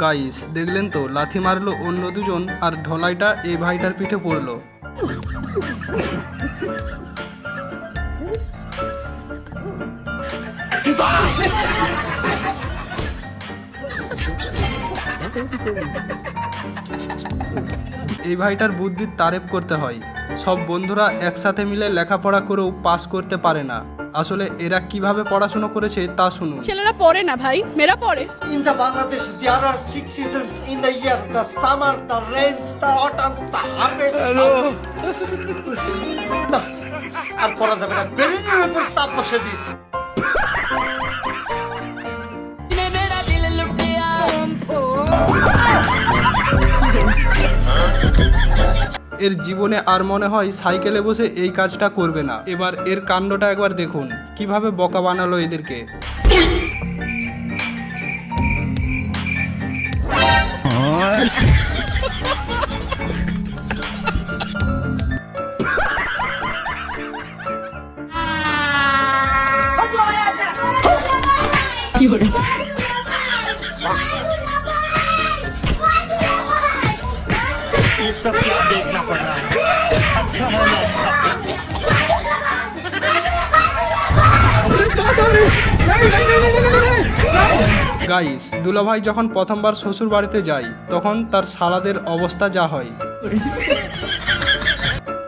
Guys দেখলেন তো লাথি মারলো অন্য দুজন আর ঢলাইটা এই ভাইটার পিঠে পড়ল। এই ভাইটার বুদ্ধির তারেফ করতে হয়। সব বন্ধুরা একসাথে মিলে লেখাপড়া করেও পাস করতে পারে না। আসলে এরা কীভাবে পড়াশোনা করেছে তা শুনুন। ছেলেরা পড়ে না ভাই মেয়েরা পড়ে। In the Bangladesh, there are six seasons in the year: the summer, the rains, the autumns, the harvest. না, আর পড়া যাবে না। ব্রেনের উপর চাপ বসে দিয়েছি। এর জীবনে আর মনে হয় সাইকেলে বসে এই কাজটা করবে না। এবার এর কাণ্ডটা একবার দেখুন, কীভাবে বকা বানালো এদেরকে। ये গাইস দুলাভাই যখন প্রথমবার শ্বশুর বাড়িতে যায় তখন তার সালাদের অবস্থা যা হয়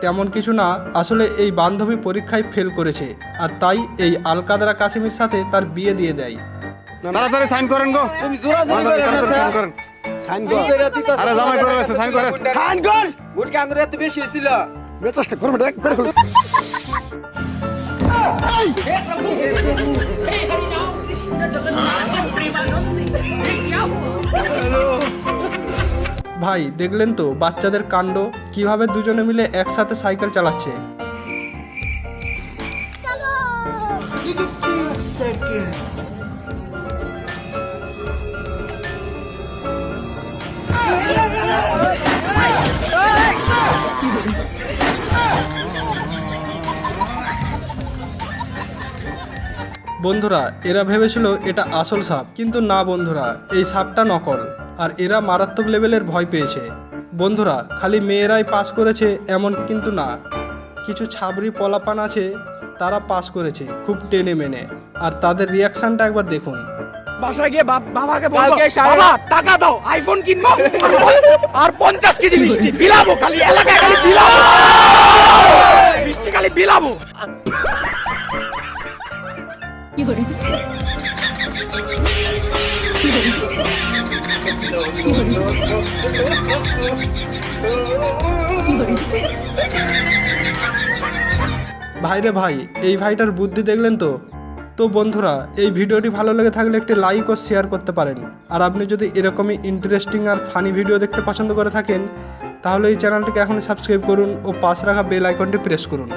তেমন কিছু না আসলে এই বান্ধবী পরীক্ষায় ফেল করেছে আর তাই এই আলকাদরা কাসিমের সাথে তার বিয়ে দিয়ে দেয় তাড়াতাড়ি সাইন করেন গো তুমি সাইন করেন সাইন কর আরে জামাই করে গেছে সাইন করেন সাইন কর মুটকে আঙ্গুর এত বেশি হয়েছিল চেষ্টা করবে দেখ বের ভাই, দেখলেন তো, বাচ্চাদের কাণ্ড, কীভাবে দুজনে মিলে একসাথে সাইকেল চালাচ্ছে। বন্ধুরা, এরা ভেবেছিল এটা আসল সাপ, কিন্তু না বন্ধুরা, এই সাপটা নকল। আর এরা মারাত্মক লেভেলের ভয় পেয়েছে। বন্ধুরা খালি মেয়েরাই পাস করেছে এমন কিন্তু না। কিছু ছাবরি পলাপান আছে তারা পাস করেছে খুব টেনে মেনে। আর তাদের রিয়াকশনটা একবার দেখুন। বাসায় গিয়ে বাবাকে বলব বাবা টাকা দাও আইফোন কিনবো আর পঞ্চাশ কেজি মিষ্টি বিলাবো খালি এলাকায় খালি বিলাবো। মিষ্টি খালি বিলাবো। ভাইরে ভাই, এই ভাইটার বুদ্ধি দেখলেন তো? তো বন্ধুরা, এই ভিডিওটি ভালো লেগে থাকলে একটি লাইক ও শেয়ার করতে পারেন। আর আপনি যদি এরকমই ইন্টারেস্টিং আর ফানি ভিডিও দেখতে পছন্দ করে থাকেন, তাহলে এই চ্যানেলটিকে এখন সাবস্ক্রাইব করুন ও পাশ রাখা বেল আইকনটি প্রেস করুন।